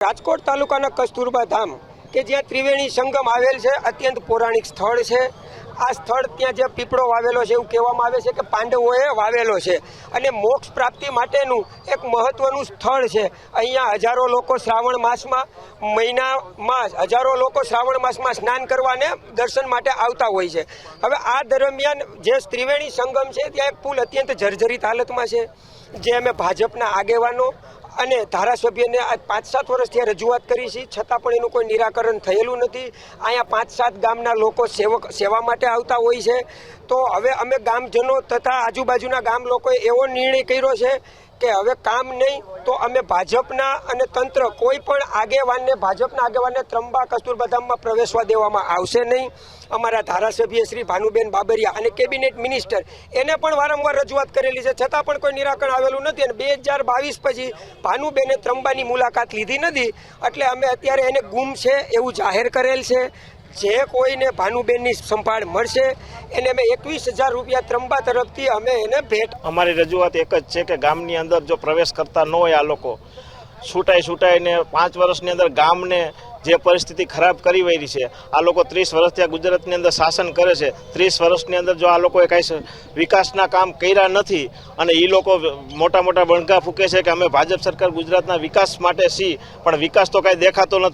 રાજકોટ તાલુકાના કસ્તુરબા ધામ, કે જ્યાં ત્રિવેણી સંગમ આવેલ છે, અત્યંત પૌરાણિક સ્થળ છે. આ સ્થળ ત્યાં જે પીપળો વાવેલો છે એવું કહેવામાં આવે છે કે પાંડવોએ વાવેલો છે. અને મોક્ષ પ્રાપ્તિ માટેનું એક મહત્વનું સ્થળ છે. અહીંયા હજારો લોકો શ્રાવણ માસમાં, મહિનામાં હજારો લોકો શ્રાવણ માસમાં સ્નાન કરવાને દર્શન માટે આવતા હોય છે. હવે આ દરમિયાન જે ત્રિવેણી સંગમ છે, ત્યાં એક પુલ અત્યંત જર્જરિત હાલતમાં છે, જે અમે ભાજપના આગેવાનો અને ધારાસભ્યને આ પાંચ સાત વર્ષથી ત્યાં રજૂઆત કરી છે. છતાં પણ એનું કોઈ નિરાકરણ થયેલું નથી. અહીંયા પાંચ સાત ગામના લોકો સેવક, સેવા માટે આવતા હોય છે. તો હવે અમે ગામજનો તથા આજુબાજુના ગામ લોકોએ એવો નિર્ણય કર્યો છે કે હવે કામ નહીં, તો અમે ભાજપના અને તંત્ર કોઈ પણ આગેવાનને, ભાજપના આગેવાનને ત્રંબા કસ્તુરબા ધામમાં પ્રવેશવા દેવામાં આવશે નહીં. અમારા ધારાસભ્ય શ્રી ભાનુબેન બાબરિયા અને કેબિનેટ મિનિસ્ટર એને પણ વારંવાર રજૂઆત કરેલી છે. છતાં પણ કોઈ નિરાકરણ આવેલું નથી અને બે હજાર બાવીસ પછી ભાનુબેને ત્રંબાની મુલાકાત લીધી નથી. એટલે અમે અત્યારે એને ગુમ છે એવું જાહેર કરેલ છે. જે કોઈને ભાનુબેનની સંભાળ મળશે, એને અમે એકવીસ હજાર રૂપિયા ત્રંબા તરફથી અમે એને ભેટ અમારી રજૂઆત એક જ છે કે ગામની અંદર જો પ્રવેશ કરતા ન હોય આ લોકો છૂટાઈ છૂટાઈને પાંચ વર્ષની અંદર ગામને જે પરિસ્થિતિ ખરાબ કરી વળી છે, આ લોકો ત્રીસ વર્ષથી આ ગુજરાતની અંદર શાસન કરે છે, ત્રીસ વર્ષની અંદર જો આ લોકોએ કાંઈ વિકાસના કામ કર્યા નથી અને એ લોકો મોટા મોટા બણકા ફૂકે છે કે અમે ભાજપ સરકાર ગુજરાતના વિકાસ માટે સી, પણ વિકાસ તો કાંઈ દેખાતો નથી.